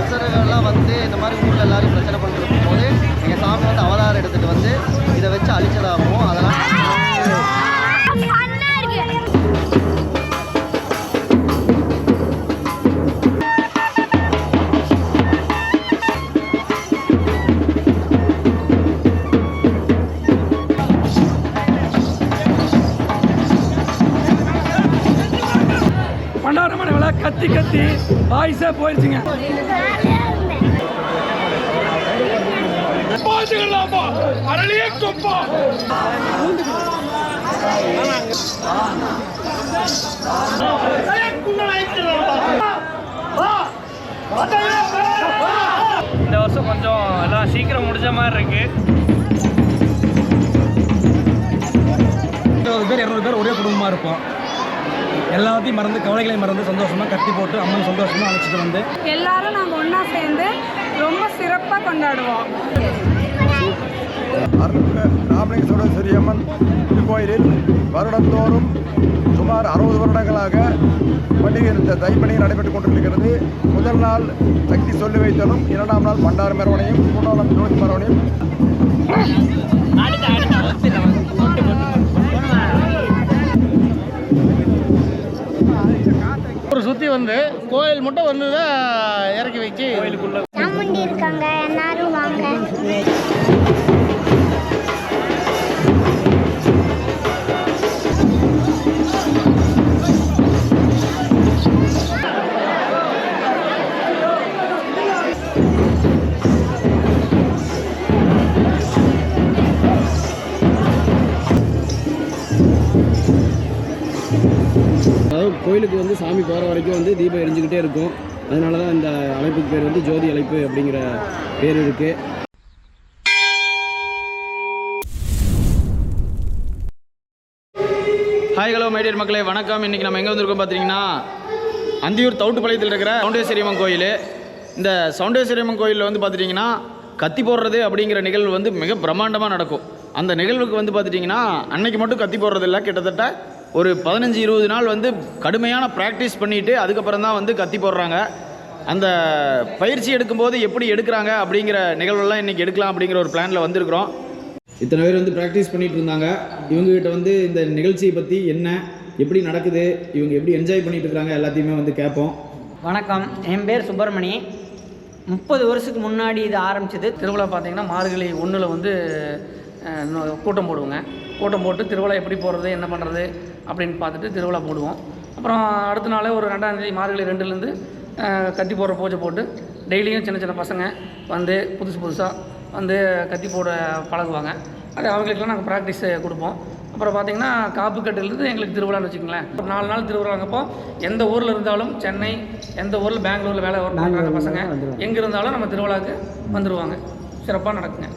அசுரர்கள்லாம் வந்து இந்த மாதிரி ஊரில் எல்லாரும் பிரச்சனை பண்ணிட்டு இருக்கும்போது எங்கள் சாமி வந்து அவதாரம் எடுத்துகிட்டு வந்து இதை வச்சு அழிச்சதாகவும் அதெல்லாம் வாய்ஸே போயிடுச்சுங்க அரளியே கொப்பா. இந்த வருஷம் கொஞ்சம் எல்லாம் சீக்கிரம் முடிஞ்ச மாதிரி இருக்கு. இருபது பேர் இரநூறு பேர் ஒரே குடும்பமாக இருப்போம். எல்லாத்தையும் மறந்து கவலைகளையும் மறந்து சந்தோஷமாக கத்தி போட்டு அம்மன் சந்தோஷமாக அழைச்சிட்டு வந்து. எல்லாரும் நாங்கள் ஒன்றா சேர்ந்து ரொம்ப சிறப்பாக கொண்டாடுவோம். ராமலிங்கேஸ்வர சிறியம்மன் திருக்கோயிலில் வருடந்தோறும் சுமார் அறுபது வருடங்களாக பண்டிகை தைப்பண்டிகை நடைபெற்றுக் கொண்டிருக்கிறது. முதல் நாள் சக்தி சொல்லி வைத்தலும் இரண்டாம் நாள் பண்டார மெரவணையும் மூன்றாம் நாள் ஜோதி மெரவணையும். சுற்றி வந்து கோயில் மட்டும் வந்து தான் இறக்கி வச்சு கோயிலுக்குள்ள இருக்காங்க எல்லாரும் வாங்க. அதாவது கோயிலுக்கு வந்து சாமி போகிற வரைக்கும் வந்து தீபம் எரிஞ்சுக்கிட்டே இருக்கும். அதனால தான் இந்த அழைப்புக்கு பேர் வந்து ஜோதி அழைப்பு அப்படிங்கிற பேர் இருக்குது ஹாய் ஹலோ மைடியர் மக்களே. வணக்கம். இன்றைக்கி நம்ம எங்கே வந்திருக்கோம் பார்த்தீங்கன்னா அந்தியூர் தவுட்டுப்பாளையத்தில் இருக்கிற சவுண்டேஸ்வரியம்மன் கோயில். இந்த சவுண்டேஸ்வரியம்மன் கோயிலில் வந்து பார்த்துட்டிங்கன்னா கத்தி போடுறது அப்படிங்கிற நிகழ்வு வந்து மிக பிரம்மாண்டமாக நடக்கும். அந்த நிகழ்வுக்கு வந்து பார்த்துட்டிங்கன்னா அன்னைக்கு மட்டும் கத்தி போடுறது இல்லை கிட்டத்தட்ட ஒரு பதினஞ்சு இருபது நாள் வந்து கடுமையான ப்ராக்டிஸ் பண்ணிவிட்டு அதுக்கப்புறம் தான் வந்து கத்தி போடுறாங்க. அந்த பயிற்சி எடுக்கும்போது எப்படி எடுக்கிறாங்க அப்படிங்கிற நிகழ்வெல்லாம் இன்றைக்கி எடுக்கலாம் அப்படிங்கிற ஒரு பிளானில் வந்திருக்கிறோம். இத்தனை பேர் வந்து ப்ராக்டிஸ் பண்ணிட்டு இருந்தாங்க. இவங்ககிட்ட வந்து இந்த நிகழ்ச்சியை பற்றி என்ன எப்படி நடக்குது இவங்க எப்படி என்ஜாய் பண்ணிட்டு இருக்காங்க எல்லாத்தையுமே வந்து கேட்போம். வணக்கம். என் பேர் சுப்பிரமணி. முப்பது வருஷத்துக்கு முன்னாடி இது ஆரம்பிச்சது. திருவிழா பார்த்தீங்கன்னா மார்கழி ஒன்றில் வந்து கூட்டம் போடுவோங்க. கூட்டம் போட்டு திருவிழா எப்படி போடுறது என்ன பண்ணுறது அப்படின்னு பார்த்துட்டு திருவிழா போடுவோம். அப்புறம் அடுத்த நாளே ஒரு ரெண்டாந்தேதி மார்கழி ரெண்டுலேருந்து கத்தி போடுற பூஜை போட்டு டெய்லியும் சின்ன சின்ன பசங்க வந்து புதுசு புதுசாக வந்து கத்தி போட பழகுவாங்க. அது அவங்களுக்குலாம் நாங்கள் ப்ராக்டிஸ் கொடுப்போம். அப்புறம் பார்த்தீங்கன்னா காப்பு கட்டுலேருந்து எங்களுக்கு திருவிழான்னு வச்சுக்கோங்களேன். ஒரு நாலு நாள் திருவிழாங்கப்போ எந்த ஊரில் இருந்தாலும் சென்னை எந்த ஊரில் பெங்களூரில் வேலை ஒர்க் பண்ணுறாங்க பசங்க எங்கே இருந்தாலும் நம்ம திருவிழாவுக்கு வந்துடுவாங்க சிறப்பாக நடக்குங்க.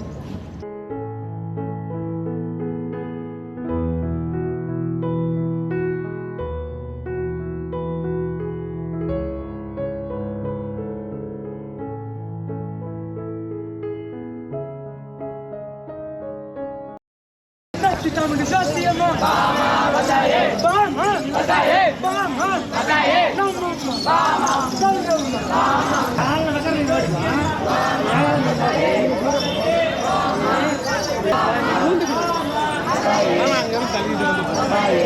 தமிழ் சாத்தியமா அங்கிருந்து தள்ளி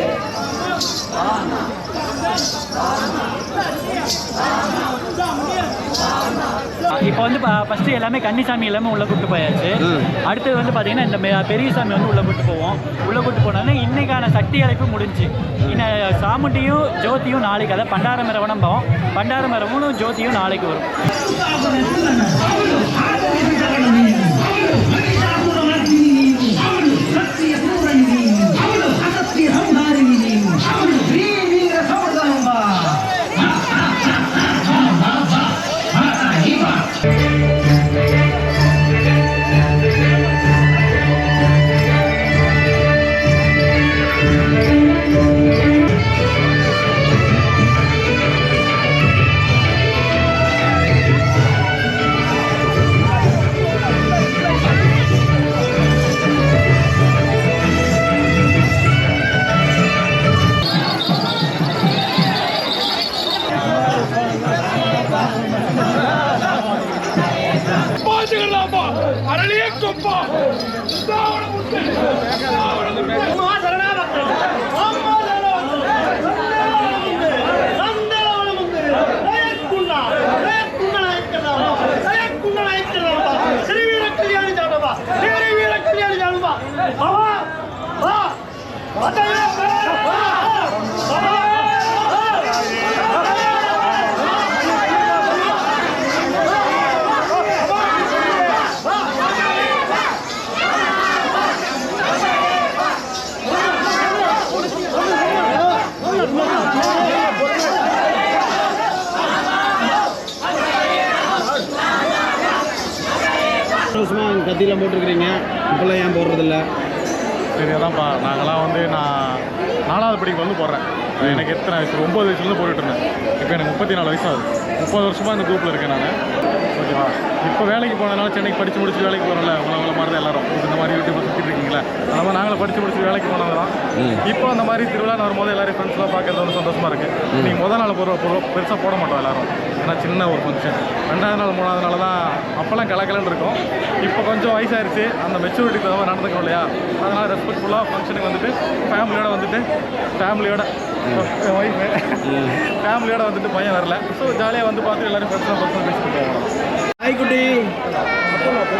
இப்போ வந்து ஃபஸ்ட்டு எல்லாமே கன்னிசாமி எல்லாமே உள்ளே கூட்டு போயாச்சு. அடுத்தது வந்து பார்த்தீங்கன்னா இந்த பெரிய சாமி வந்து உள்ளே கூட்டு போவோம். உள்ளே கூட்டு போனோன்னே இன்னைக்கான சக்தி அழைப்பு முடிஞ்சு. இன்னும் சாமுண்டியும் ஜோதியும் நாளைக்கு அதாவது பண்டார மரவணம் போவோம். பண்டார மரவனும் ஜோதியும் நாளைக்கு வரும். கத்திலாம் போட்டிருக்கிறீங்க? இப்போல்லாம் ஏன் போடுறதில்ல? சரி அதான்ப்பா நாங்களாம் வந்து நான் நாலாவது படிக்கு வந்து போடுறேன். எனக்கு எத்தனை வயசு? ஒம்பது வயசுலேருந்து போட்டுட்டு இருந்தேன். இப்போ எனக்கு முப்பத்தி நாலு வயசு ஆகுது. முப்பது வருஷமாக இந்த குரூப்பில் இருக்கேன் நான். ஓகேவா? இப்போ வேலைக்கு போனதுனால சென்னைக்கு படித்து முடிச்சு வேலைக்கு போகிறோம்ல உங்களை மாதிரி தான் எல்லாரும். இந்த மாதிரி யூடியூப் சுற்றிட்டு இருக்கீங்களா. மாதிரி நாங்களும் படித்து முடிச்சு வேலைக்கு போனது தான் இப்போ அந்த மாதிரி திருவிழா வரும்போது எல்லாரும் ஃப்ரெண்ட்ஸ்லாம் பார்க்கறது வந்து சந்தோஷமாக இருக்குது நீங்கள் முதல் நாள் போகிற பெருசாக போட மாட்டோம் எல்லாரும். ஏன்னா சின்ன ஒரு ஃபங்க்ஷன் ரெண்டாவது நாள் மூணாவது நாள் தான் அப்போல்லாம் கலக்கலன்னு இருக்கும். இப்போ கொஞ்சம் வயசாயிருச்சு. அந்த மெச்சூரிட்டி தகுந்த நடந்துக்கணும் இல்லையா? அதனால் ரெஸ்பெக்ட்ஃபுல்லாக ஃபங்க்ஷனுக்கு வந்துட்டு ஃபேமிலியோட வந்துட்டு ஃபேமிலியோட ஒய்ஃபு ஃபேமிலியோட வந்துட்டு பையன் வரல. ஸோ ஜாலியாக வந்து பார்த்து எல்லாரும் ஃப்ரெண்ட்ஸாக பர்சனல் பேசிட்டு போவோம். ஹாய் குட்டி.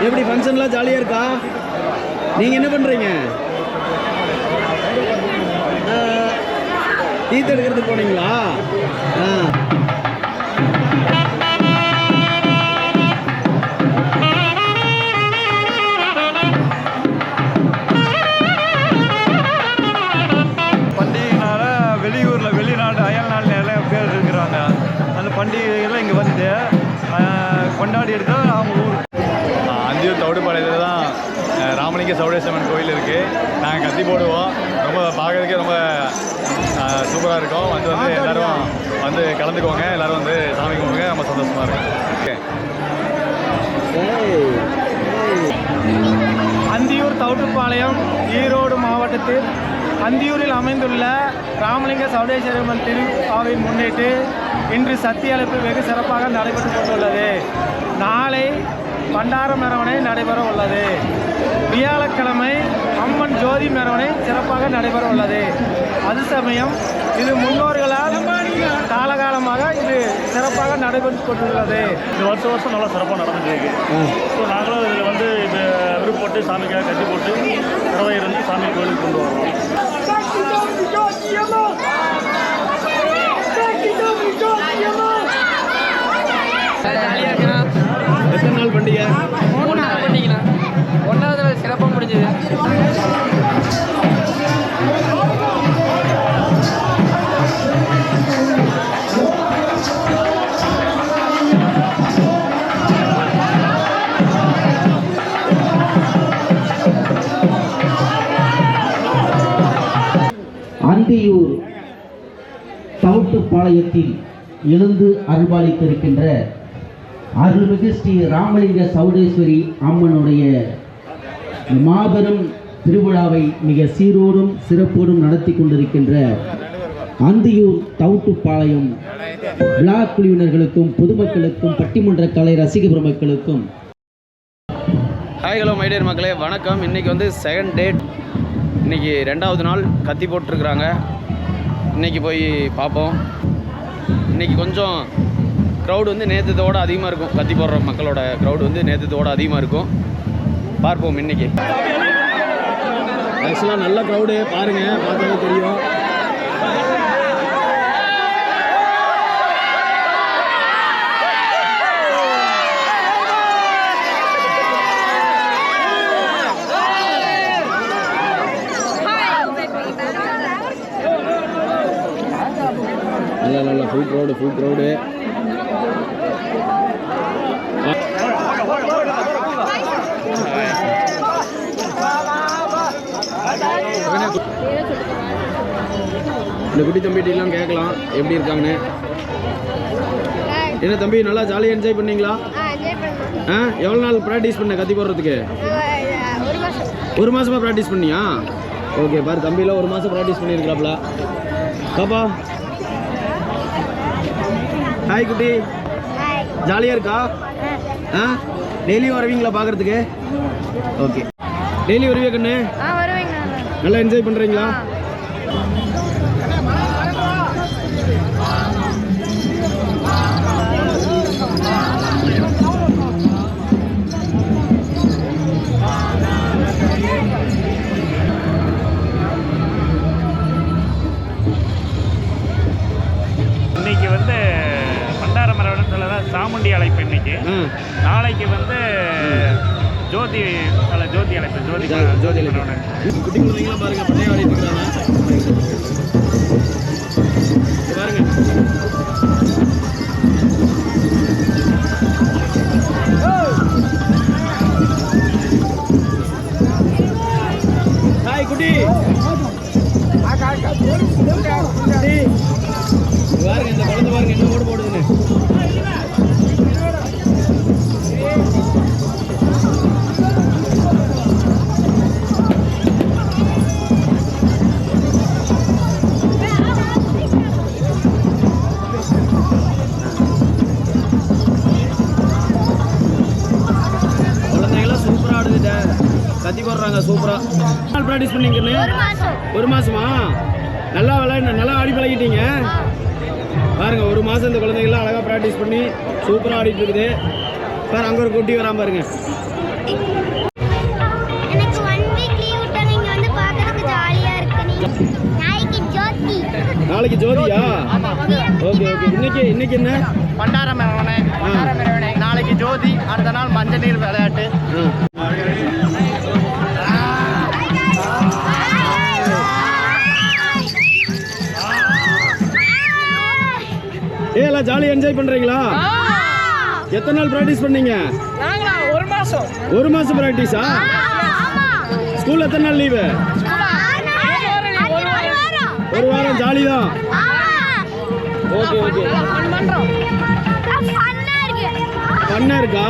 எப்படி ஃபங்க்ஷன்லாம் ஜாலியாக இருக்கா? நீங்கள் என்ன பண்ணுறீங்க டீத் எடுக்கிறதுக்கு போனீங்களா? ஆ. ராமலிங்க சௌடேஸ்வரன் கோயில் இருக்குது நாங்கள் கத்தி போடுவோம். ரொம்ப பார்க்கறதுக்கே ரொம்ப சூப்பராக இருக்கும். வந்து வந்து எல்லோரும் வந்து கலந்துக்கோங்க. எல்லோரும் வந்து சாமி கும்பிடுங்க. ரொம்ப சந்தோஷமாக இருக்கும். ஓகே. அந்தியூர் தவுட்டுப்பாளையம் ஈரோடு மாவட்டத்தில் அந்தியூரில் அமைந்துள்ள ராமலிங்க சௌடேஸ்வரம்மன் திருவிழாவை முன்னிட்டு இன்று சத்திய அழைப்பு வெகு சிறப்பாக நடைபெற்று கொண்டுள்ளது. நாளை பண்டார மெரவணை நடைபெற உள்ளது வியாழக்கிழமை அம்மன் ஜோதி மெரவணை சிறப்பாக நடைபெற உள்ளது அது சமயம் இது முன்னோர்களால் காலகாலமாக இது சிறப்பாக நடைபெற்று கொண்டுள்ளது. இந்த வருஷம் வருஷம் நல்லா சிறப்பாக நடந்துட்டு இருக்கு. ஸோ நாங்களும் இதில் வந்து இப்போ விருப்பப்பட்டு சாமிக்காக கட்டி போட்டு இரவை இருந்து சாமி கோயிலுக்கு கொண்டு வரோம். எத்தனை நாள் பண்டிகை? ஒன்றாவது நாள் சிறப்பாக முடிஞ்சது. அந்தியூர் தவுட்டுப்பாளையத்தில் எழுந்து அருள்பாலித்திருக்கின்ற அருள்மிகு ஸ்ரீ ராமலிங்க சௌடேஸ்வரி அம்மனுடைய மாபெரும் திருவிழாவை மிக சீரோடும் சிறப்போடும் நடத்தி கொண்டிருக்கின்ற அந்தியூர் தவுட்டுப்பாளையம் விழா குழுவினர்களுக்கும் பொதுமக்களுக்கும் பட்டிமன்ற கலை ரசிக பெருமக்களுக்கும் ஹாய் ஹலோ மைடியர் மக்களே. வணக்கம். இன்றைக்கி வந்து செகண்ட் டேட் இன்றைக்கி ரெண்டாவது நாள் கத்தி போட்டிருக்கிறாங்க. இன்றைக்கி போய் பார்ப்போம். இன்றைக்கி கொஞ்சம் க்ரௌடு வந்து நேற்றுத்தோட அதிகமாக இருக்கும். கத்தி போடுற மக்களோட க்ரௌடு வந்து நேற்றுத்தோட அதிகமாக இருக்கும். பார்ப்போம் இன்றைக்கி ஆக்சுவலாக நல்ல க்ரௌடு பாருங்கள் பார்த்தாலே தெரியும். நல்ல நல்ல ஃபுல் க்ரௌடு ஃபுல் க்ரௌடு இந்த குட்டி தம்பிகிட்டலாம் கேட்கலாம். எப்படி இருக்காங்கன்னு. என்ன தம்பி நல்லா ஜாலியாக என்ஜாய் பண்ணீங்களா? ஆ எவ்வளோ நாள் ப்ராக்டிஸ் பண்ண கத்தி போடுறதுக்கு? ஒரு மாதம் ஒரு மாசமா ப்ராக்டிஸ் பண்ணியா? ஓகே பாரு தம்பியில் ஒரு மாதம் ப்ராக்டிஸ் பண்ணியிருக்கிறாப்ல பாப்பா. ஹாய் குட்டி. ஜாலியாக இருக்கா? ஆ டெய்லியும் வருவீங்களா பார்க்குறதுக்கு ஓகே டெய்லி வருவியா கண்ணு? நல்லா என்ஜாய் பண்ணுறீங்களா ப்ராக்டிஸ் பண்ணீங்கன்னு? ஒரு மாசம். ஒரு மாசமா? நல்லா விளையாட நல்லா ஆடி பழகிட்டீங்க. பாருங்க ஒரு மாசம் இந்த குழந்தைகள்லாம் அழகா ப்ராக்டிஸ் பண்ணி சூப்பரா ஆடிட்டு இருக்குது. பாரு அங்க ஒரு குட்டி வராம பாருங்க. எனக்கு ஒன் வீக் லீவ் விட்டா நீங்க வந்து பார்க்கறதுக்கு ஜாலியா இருக்கு. நீ நாளைக்கு ஜோதி. நாளைக்கு ஜோதியா? ஓகே ஓகே இன்னைக்கு இன்னைக்கு என்ன? பண்டார மெரவனை நாளைக்கு ஜோதி அடுத்த நாள் மஞ்சள் நீர் விளையாட்டு. எல்லாம் ஜாலியா என்ஜாய் பண்றீங்களா? எத்தனை நாள் ப்ராக்டிஸ் பண்ணீங்க? ஒரு மாதம் ஒரு மாசம் ப்ராக்டிஸா ஸ்கூல்ல எத்தனை நாள் லீவு ஒரு வாரம். ஜாலி தான். ஓகே ஓகே பண்ண இருக்கா.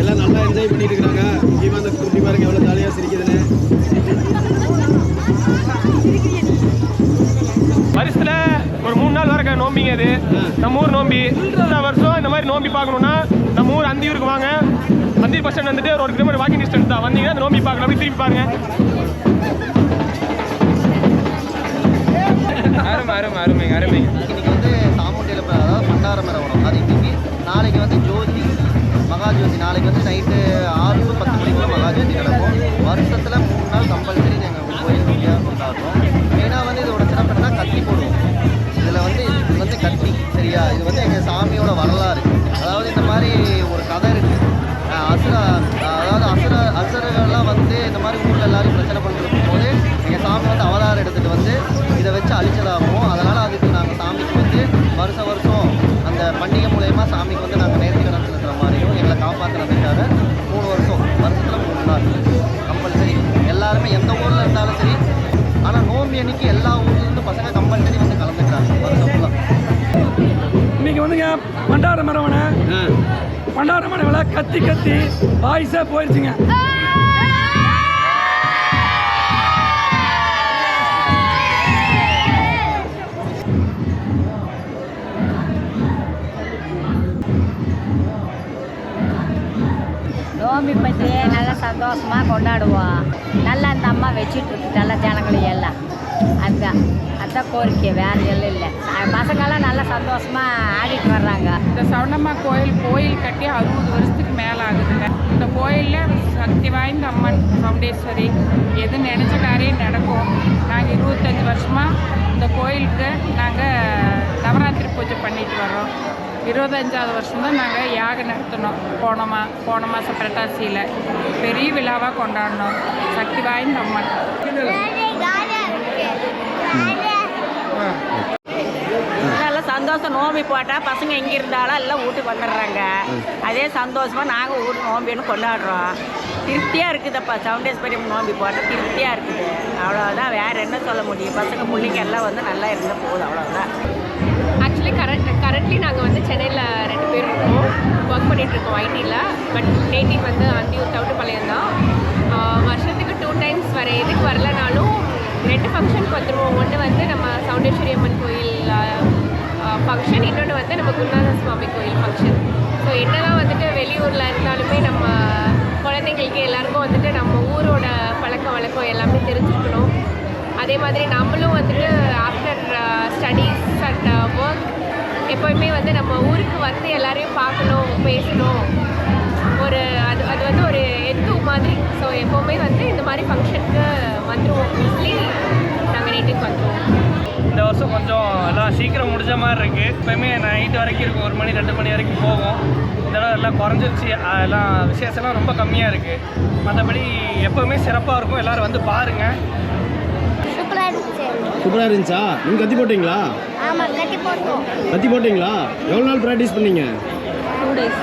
எல்லாம் நல்லா என்ஜாய் பண்ணிட்டு இருக்காங்க முக்கியமாக அந்த குட்டி பாருங்க எவ்வளோ ஜாலியாக சிரிக்குதுன்னு. வருஷத்துல ஒரு மூணு நாள் வர நோம்பிங்க அது. நம்ம ஊர் நோம்பி. இந்த வருஷம் இந்த மாதிரி நோம்பி பார்க்கணும்னா நம்ம ஊர் அந்தியூருக்கு வாங்க. அந்தியூர் பஸ் ஸ்டாண்ட் வந்துட்டு ஒரு ஒரு கிலோமீட்டர் வாக்கிங் டிஸ்டன்ஸ் தான். வந்தீங்கன்னா அந்த நோம்பி பார்க்கலாம். அப்படி திரும்பி பாருங்க. அருமை அருமை அருமைங்க அருமைங்க. இன்னைக்கு வந்து சாமுண்டியில் அதாவது பண்டார மரவணம் அது நாளைக்கு வந்து ஜோதி மகாஜோதி. நாளைக்கு வந்து நைட்டு ஆறு டு பத்து மணிக்குள்ள மகாஜோதி நடக்கும். வருஷத்தில் மூணு நாள் கம்பல்சரி நாங்கள் கோயில் வழியாக கொண்டாடுறோம். மெயினாக வந்து இதோட சிறப்பு என்னன்னா கத்தி போடுவோம். இதில் வந்து இது வந்து கத்தி சரியா? இது வந்து எங்கள் சாமியோட வரலாறு. அதாவது இந்த மாதிரி ஒரு கதை இருக்குது அசுர அதாவது அசுர அசுரர்கள்லாம் வந்து இந்த மாதிரி ஊரில் எல்லாரும் பிரச்சனை பண்ணிட்டு போது எங்கள் சாமி வந்து அவதாரம் எடுத்துகிட்டு வந்து இதை வச்சு அழிச்சதாகும். அன்னைக்கு எல்லா ஊர்லேருந்து பசங்க கம்பல்சரி வந்து கலந்துக்கிறாங்க. வருஷம் இன்னைக்கு வந்துங்க பண்டார மரவனை பண்டார மரவனை கத்தி கத்தி வாய்ஸே போயிடுச்சுங்க நோம்பி பற்றி நல்லா சந்தோஷமாக கொண்டாடுவோம். நல்லா அந்த அம்மா வச்சுட்டு இருக்கு நல்லா ஜனங்களையும் எல்லாம் அதுதான் அதுதான் கோரிக்கை வேறு எல்லாம் இல்லை. பசங்கள்லாம் நல்லா சந்தோஷமாக ஆடிட்டு வர்றாங்க. இந்த சவுண்டம்மா கோயில் கோயில் கட்டி அறுபது வருஷத்துக்கு மேலே ஆகுதுங்க. இந்த கோயிலில் சக்தி வாய்ந்த அம்மன் சவுண்டேஸ்வரி. எது நினச்ச காரியம் நடக்கும். நாங்கள் இருபத்தஞ்சி வருஷமாக இந்த கோயிலுக்கு நாங்கள் நவராத்திரி பூஜை பண்ணிட்டு வர்றோம். இருபத்தஞ்சாவது வருஷம் தான் நாங்கள் யாகம் நடத்தினோம். போன மா போன மாதம் புரட்டாசியில். பெரிய விழாவாக கொண்டாடினோம். சக்தி வாய்ந்த அம்மன். நல்லா சந்தோஷம். நோம்பி போட்டால் பசங்க எங்கே இருந்தாலும் எல்லாம் வீட்டுக்கு வந்துடுறாங்க. அதே சந்தோஷமாக நாங்கள் வீட்டு நோம்பின்னு கொண்டாடுறோம். திருப்தியாக இருக்குதுப்பா. சவுண்டேஸ்வரியம் நோம்பி போட்டால் திருப்தியாக இருக்குது. அவ்வளோதான் வேறு என்ன சொல்ல முடியும்? பசங்க பிள்ளைங்க எல்லாம் வந்து நல்லா இருந்தால் போதும். அவ்வளோதான் ஆக்சுவலி கரண்ட் கரண்ட்லி நாங்கள் வந்து சென்னையில் ரெண்டு பேர் இருக்கோம். ஒர்க் பண்ணிகிட்ருக்கோம் இருக்கோம் ஐடியில் பட் நேட்டிவ் வந்து அந்தியூர் தவிட்டுப்பாளையம் தான் வருஷத்துக்கு டூ டைம்ஸ் வர எதுக்கு வரலனாலும் ரெண்டு ஃபங்க்ஷனுக்கு வந்துடுவோம் ஒன்று வந்து நம்ம சவுண்டேஸ்வரி அம்மன் கோயில் ஃபங்க்ஷன் இன்னொன்று வந்து நம்ம குருநாத சுவாமி கோயில் ஃபங்க்ஷன் ஸோ என்னதான் வந்துட்டு வெளியூரில் இருந்தாலுமே நம்ம குழந்தைங்களுக்கு எல்லாருக்கும் வந்துட்டு நம்ம ஊரோட பழக்க வழக்கம் எல்லாமே தெரிஞ்சுக்கணும். அதே மாதிரி நம்மளும் வந்துட்டு ஆஃப்டர் ஸ்டடீஸ் அண்ட் ஒர்க் எப்போயுமே வந்து நம்ம ஊருக்கு வந்து எல்லாரையும் பார்க்கணும் பேசணும். ஒரு அது அது வந்து ஒரு மாதிரி ஸோ எப்போவுமே வந்து இந்த மாதிரி ஃபங்க்ஷனுக்கு வந்துடுவோம் மோஸ்ட்லி நாங்கள் நேட்டுக்கு வந்துடுவோம் இந்த வருஷம் கொஞ்சம் எல்லாம் சீக்கிரம் முடிஞ்ச மாதிரி இருக்குது எப்போயுமே நைட் வரைக்கும் இருக்கும். ஒரு மணி ரெண்டு மணி வரைக்கும் போகும் இந்த தடவை எல்லாம் குறைஞ்சிருச்சு. எல்லாம் விசேஷம்லாம் ரொம்ப கம்மியாக இருக்குது மற்றபடி எப்போவுமே சிறப்பாக இருக்கும். எல்லோரும் வந்து பாருங்கள் சூப்பராக இருந்துச்சு. நீங்கள் கத்தி போட்டிங்களா? ஆமாம் கட்டி போட்டோம். கத்தி போட்டிங்களா? எவ்வளோ நாள் ப்ராக்டிஸ் பண்ணீங்க? Two days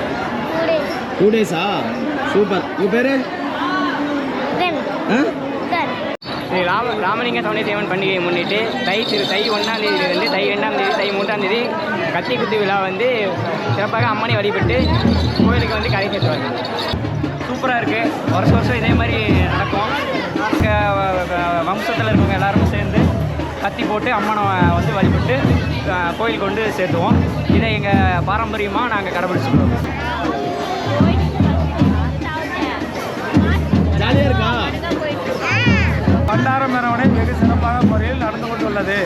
two days two டேஸா super. உங்கள் பேர்? ஸ்ரீ ராம ராமலிங்க சவுண்டேஸ்வரன் பண்டிகையை முன்னிட்டு தை திரு தை ஒன்றாம் தேதியிலிருந்து தை ரெண்டாம் தேதி தை மூன்றாம் தேதி கத்தி குத்து விழா வந்து சிறப்பாக அம்மனை வழிபட்டு கோயிலுக்கு வந்து கரை சேர்த்துவாங்க சூப்பராக இருக்குது வருஷம் வருஷம் இதே மாதிரி நடக்கும். நாங்கள் வம்சத்தில் இருக்கவங்க எல்லாரும் சேர்ந்து கத்தி போட்டு அம்மனை வந்து வழிபட்டு கோயிலுக்கு கொண்டு சேர்த்துவோம். இதை எங்கள் பாரம்பரியமாக நாங்கள் கடைபிடிச்சிருக்கோம் ஜாலியாக இருக்கா? பண்டார மெரவணை வெகு சிறப்பான முறையில் நடந்து கொண்டுள்ளது.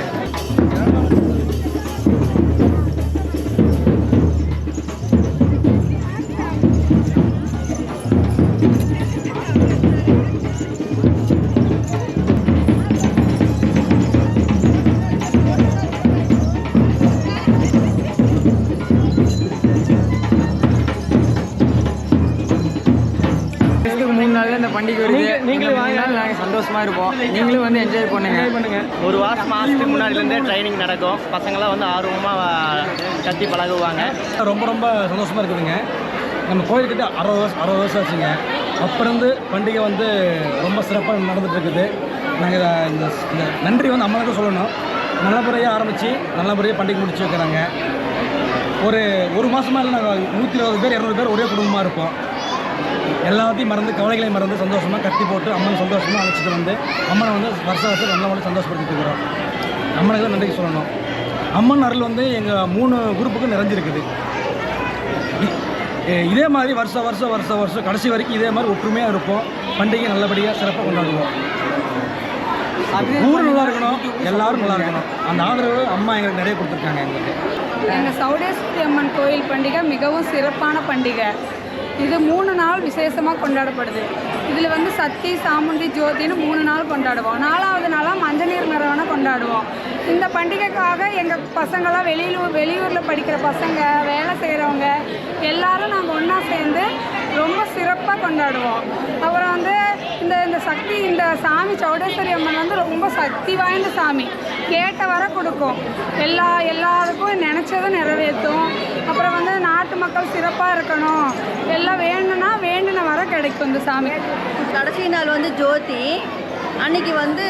பண்டிகை வருது. நீங்களும் வாங்க. நாங்கள் சந்தோஷமாக இருப்போம். நீங்களும் வந்து என்ஜாய் பண்ணுங்க. பண்ணுங்க. ஒரு வாரம் மாதத்துக்கு முன்னாடிலேருந்தே ட்ரைனிங் நடக்கும். பசங்களாம் வந்து ஆர்வமாக கத்தி பழகுவாங்க. ரொம்ப ரொம்ப சந்தோஷமாக இருக்குதுங்க. நம்ம கோயில்கிட்ட அறுபது வருஷம் அறுபது வருஷம் ஆச்சுங்க. அப்போருந்து பண்டிகை வந்து ரொம்ப சிறப்பாக நடந்துட்டு இருக்குது நாங்கள் இந்த இந்த நன்றி வந்து அம்மனுக்கு சொல்லணும். நல்லபடியாக ஆரம்பித்து நல்லபடியாக பண்டிகை முடிச்சு வைக்கிறாங்க. ஒரு ஒரு மாதமாக இல்லை நாங்கள் நூற்றி இருபது பேர் இரநூறு பேர் ஒரே குடும்பமாக இருப்போம். எல்லாத்தையும் மறந்து கவலைகளை மறந்து சந்தோஷமாக கட்டி போட்டு அம்மன் சந்தோஷமாக அழைச்சிட்டு வந்து அம்மனை வந்து வருஷ வருஷம் நல்ல வந்து சந்தோஷப்படுத்திட்டு இருக்கிறோம். அம்மனுக்கு தான் நன்றி சொல்லணும். அம்மன் அருள் வந்து எங்கள் மூணு குரூப்புக்கும் நிறைஞ்சிருக்குது. இதே மாதிரி வருஷம் வருஷம் வருஷம் வருஷம் கடைசி வரைக்கும் இதே மாதிரி ஒற்றுமையாக இருப்போம். பண்டிகை நல்லபடியாக சிறப்பாக கொண்டாடுவோம். ஊர் நல்லா இருக்கணும் எல்லாரும் நல்லா இருக்கணும். அந்த ஆதரவு அம்மா எங்களுக்கு நிறைய கொடுத்துருக்காங்க எங்களுக்கு. எங்கள் சௌடேஸ்வரி அம்மன் கோயில் பண்டிகை மிகவும் சிறப்பான பண்டிகை. இது மூணு நாள் விசேஷமாக கொண்டாடப்படுது. இதில் வந்து சக்தி சாமுண்டி ஜோதின்னு மூணு நாள் கொண்டாடுவோம். நாலாவது நாளாக மஞ்சள் நீர் நிறவனை கொண்டாடுவோம். இந்த பண்டிகைக்காக எங்கள் பசங்களாம் வெளியூர் வெளியூரில் படிக்கிற பசங்க வேலை செய்கிறவங்க எல்லாரும் நாங்கள் ஒன்றா சேர்ந்து ரொம்ப சிறப்பாக கொண்டாடுவோம். அப்புறம் வந்து இந்த இந்த சக்தி இந்த சாமி சௌடேஸ்வரி அம்மன் வந்து ரொம்ப சக்தி வாய்ந்த சாமி. கேட்ட வர கொடுக்கும். எல்லா எல்லாருக்கும் நினச்சதை நிறைவேற்றும். அப்புறம் வந்து நாட்டு மக்கள் சிறப்பாக இருக்கணும். எல்லாம் வேணும்னா வேண்டின வர கிடைக்கும் இந்த சாமி. கடைசி நாள் வந்து ஜோதி. அன்னைக்கு வந்து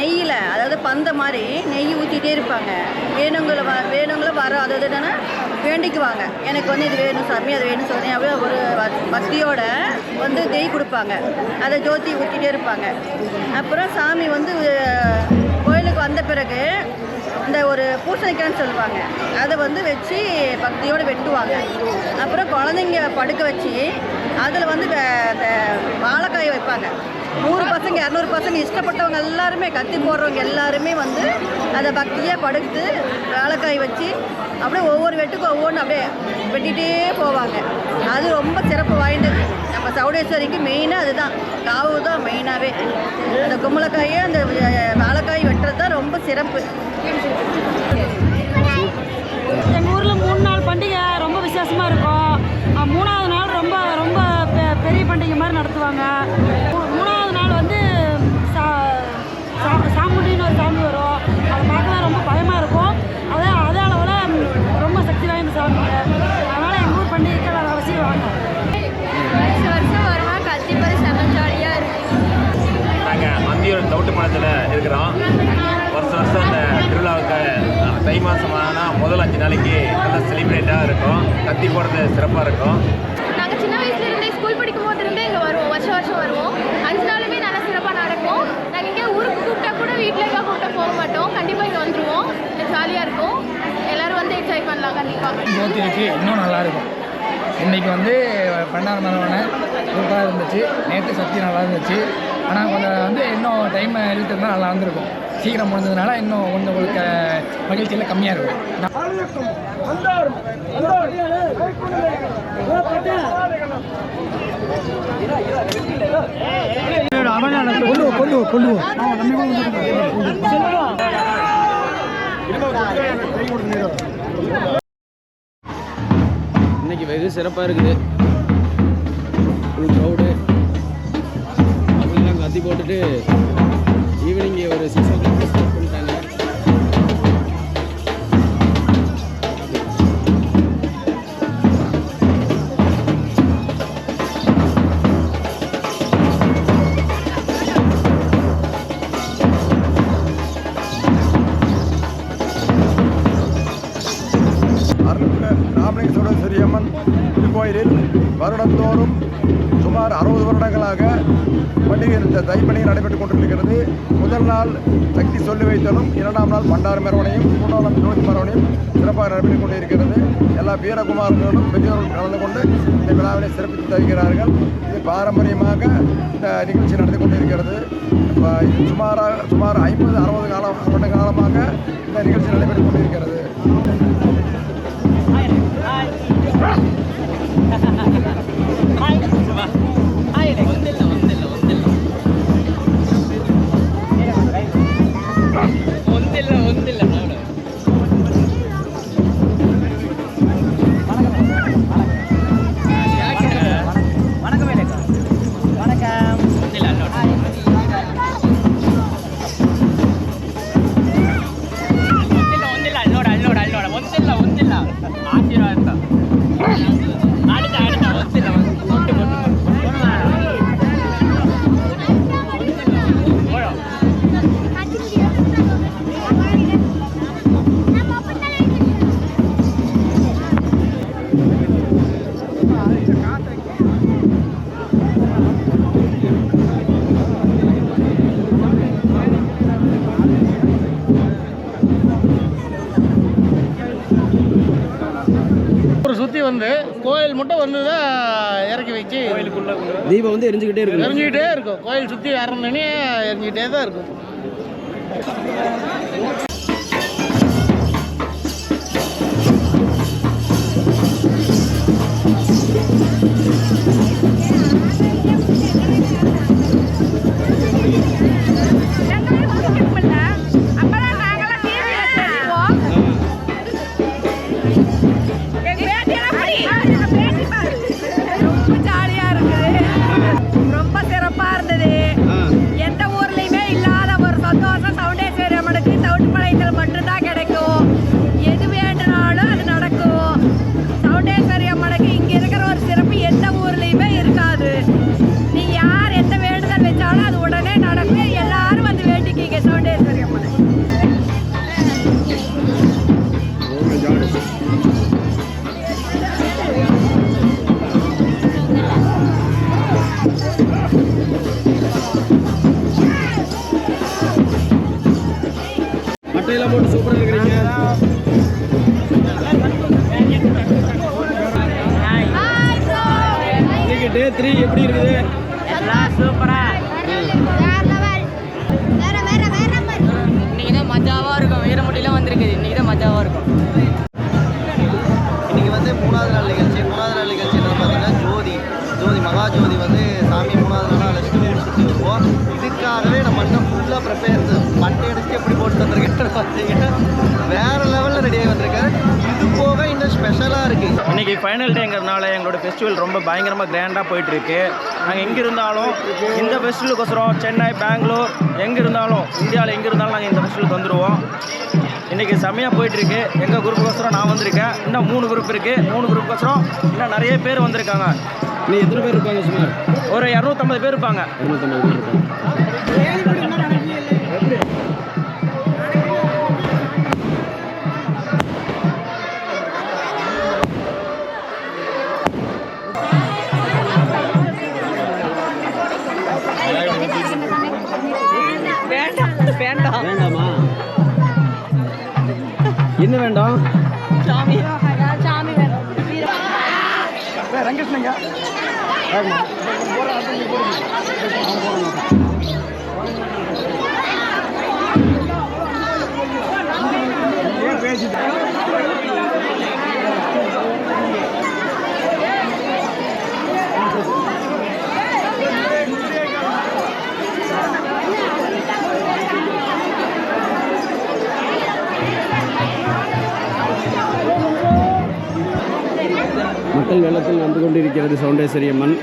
நெய்யில் அதாவது பந்த மாதிரி நெய் ஊற்றிட்டே இருப்பாங்க. வேணுங்களை வ வேணுங்களை வர அதாவது என்னென்னா வேண்டிக்குவாங்க. எனக்கு வந்து இது வேணும் சாமி அது வேணும் சாமி அப்படியே ஒரு பக்தியோட வந்து நெய் கொடுப்பாங்க. அதை ஜோதி ஊற்றிட்டே இருப்பாங்க. அப்புறம் சாமி வந்து கோயிலுக்கு வந்த பிறகு இந்த ஒரு பூசணிக்காய்ன்னு சொல்லுவாங்க. அதை வந்து வச்சு பக்தியோடு வெட்டுவாங்க. அப்புறம் குழந்தைங்க படுக்க வச்சு அதில் வந்து இந்த அந்த வாழைக்காய் வைப்பாங்க. நூறு பசங்க இரநூறு பசங்க இஷ்டப்பட்டவங்க எல்லாருமே கத்தி போடுறவங்க எல்லாருமே வந்து அதை பக்தியாக படுத்து வாழைக்காய் வச்சு அப்படியே ஒவ்வொரு வெட்டுக்கும் ஒவ்வொன்று அப்படியே வெட்டிகிட்டே போவாங்க. அது ரொம்ப சிறப்பு வாய்ந்தது. நம்ம சவுடேஸ்வரிக்கு மெயினாக அதுதான். காவு தான் மெயினாகவே அந்த கும்பலக்காயே அந்த வாழைக்காய் வெட்டுறது தான் ரொம்ப சிறப்பு. எங்கள் ஊரில் மூணு நாள் பண்டிகை ரொம்ப விசேஷமாக இருக்கும். பண்டிகை மாதிரி நடத்துவாங்க. மூணாவது நாள் வந்து சா சாமுண்டின்னு ஒரு சாமி வரும். அதை பார்க்கலாம் ரொம்ப பயமாக இருக்கும். அதே அதே அளவில் ரொம்ப சக்தி வாய்ந்த சாமி. அதனால் எங்கள் ஊர் பண்டிகைக்கு அதை அவசியம் வாங்க. நாங்கள் அந்தியூர் தவிட்டு மாதத்தில் இருக்கிறோம். வருஷம் வருஷம் அந்த திருவிழாவுக்கு தை மாதம் ஆனால் முதல் அஞ்சு நாளைக்கு நல்லா செலிப்ரேட்டாக இருக்கும். கத்தி போடுறது சிறப்பாக இருக்கும். ஸ்கூல் படிக்கும் போது இங்கே வருவோம் வருஷம் வருஷம் வருவோம். அஞ்சு நாளுமே நல்லா சிறப்பாக நடக்கும். நாங்கள் இங்கே ஊருக்கு கூப்பிட்டா கூட வீட்டில் இருக்க கூப்பிட்டா போக மாட்டோம். கண்டிப்பாக இங்கே வந்துருவோம். ஜாலியாக இருக்கும். எல்லாரும் வந்து என்ஜாய் பண்ணலாம் கண்டிப்பாக ஜோதி வச்சு இன்னும் நல்லா இருக்கும். இன்றைக்கி வந்து பண்டார மரவணை சூப்பராக இருந்துச்சு. நேற்று சக்தி நல்லா இருந்துச்சு. ஆனால் கொஞ்சம் வந்து இன்னும் டைம் இழுத்துருந்தா நல்லா இருந்திருக்கும். சீக்கிரம் முடிஞ்சதுனால இன்னும் கொஞ்சம் உங்களுக்கு மகிழ்ச்சியில் கம்மியாக இருக்கும் கொண்டு கொள்ளுவோம் கொண்டு இன்னைக்கு வெகு சிறப்பாக இருக்குது. க்ரௌடு கத்தி போட்டுட்டு ஈவினிங் ஒரு சிக்ஸ் ஓ கிளாக் இரண்டாம் நாள் கூட்டாளம் மெரவணையும் மூன்றாம் ஜோதி சிறப்பாக நடைபெற்றுக் கொண்டிருக்கிறது. எல்லா வீரகுமாரர்களும் பெரியவர்களும் கலந்து கொண்டு இந்த விழாவினை சிறப்பித்து தருகிறார்கள். இது பாரம்பரியமாக இந்த நிகழ்ச்சி நடந்து கொண்டிருக்கிறது. இது சுமாராக சுமார் ஐம்பது அறுபது காலம் வருட காலமாக இந்த நிகழ்ச்சி நடைபெற்றுக் கொண்டிருக்கிறது. ஒரு மட்டும் வந்து தான் இறக்கி வச்சு கோயிலுக்குள்ளே தீபம் வந்து எரிஞ்சுக்கிட்டே இருக்கு. எரிஞ்சிக்கிட்டே இருக்கும். கோயில் சுற்றி இறந்தோடனே எரிஞ்சிக்கிட்டே தான் இருக்கும். ரொம்ப த்ரீ எப்படி இருக்குது? எல்லாம் சூப்பரா. இன்னைக்கு தான் மஜாவாக இருக்கும். வீரமுட்டிலாம் வந்திருக்குது இன்னைக்கு தான் மஜாவாக இருக்கும். இன்னைக்கு வந்து மூணாவது நாள் நிகழ்ச்சி. மூணாவது நாள் நிகழ்ச்சி என்ன பார்த்தீங்கன்னா ஜோதி. ஜோதி மகா ஜோதி வந்து சாமி மூணாவது நாள் அழைச்சிட்டு ஊர் சுற்றி வருவோம் இதுக்காகவே நம்ம இன்னும் ஃபுல்லாக ப்ரிப்பேர் மட்டை அடிச்சு எப்படி போட்டு வந்திருக்கேன்னு பார்த்தீங்கன்னா வேற லெவலில் ரெடியாகி இன்னும் ஸ்பெஷலாக இருக்குது இன்னைக்கு ஃபைனல் டேங்கிறதுனால எங்களோட ஃபெஸ்டிவல் ரொம்ப பயங்கரமாக கிராண்டாக போயிட்டு இருக்கு நாங்கள் எங்கே இருந்தாலும் இந்த ஃபெஸ்டிவலுக்கோசரம் சென்னை பெங்களூர் எங்கே இருந்தாலும் இந்தியாவில் எங்கே இருந்தாலும் நாங்கள் இந்த ஃபெஸ்டிவலுக்கு வந்துடுவோம் இன்றைக்கி செம்மையாக போயிட்டுருக்கு. எங்கள் குரூப்புக்கோசரம் நான் வந்திருக்கேன். இன்னும் மூணு குரூப் இருக்குது மூணு குரூப்புக்கோசரம் இன்னும் நிறைய பேர் வந்திருக்காங்க. நீ எத்தனை பேர் இருப்பாங்க சுமார்? ஒரு இரநூத்தம்பது பேர் இருப்பாங்க. இரநூத்தம்பது பேர் இருப்பாங்க. பேசிட்டு மக்கள் வெள்ளத்தில் வந்து கொண்டிருக்கிறது சவுண்டேஸ்வரியம்மன்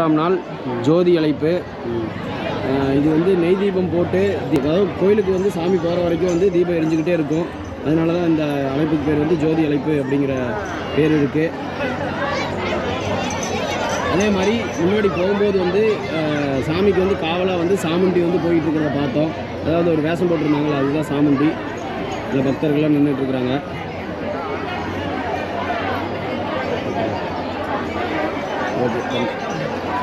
மூன்றாம் நாள் ஜோதி அழைப்பு. இது வந்து நெய் தீபம் போட்டு அதாவது கோயிலுக்கு வந்து சாமி போகிற வரைக்கும் வந்து தீபம் எரிஞ்சுக்கிட்டே இருக்கும். அதனால தான் இந்த அழைப்புக்கு பேர் வந்து ஜோதி அழைப்பு அப்படிங்கிற பேர் இருக்குது அதே மாதிரி முன்னாடி போகும்போது வந்து சாமிக்கு வந்து காவலாக வந்து சாமுண்டி வந்து போயிட்டு இருக்கிறத பார்த்தோம். அதாவது ஒரு வேஷம் போட்டிருந்தாங்களே அதுதான் சாமுண்டி. இந்த பக்தர்கள்லாம் நின்றுட்டு இருக்கிறாங்க. ஓகே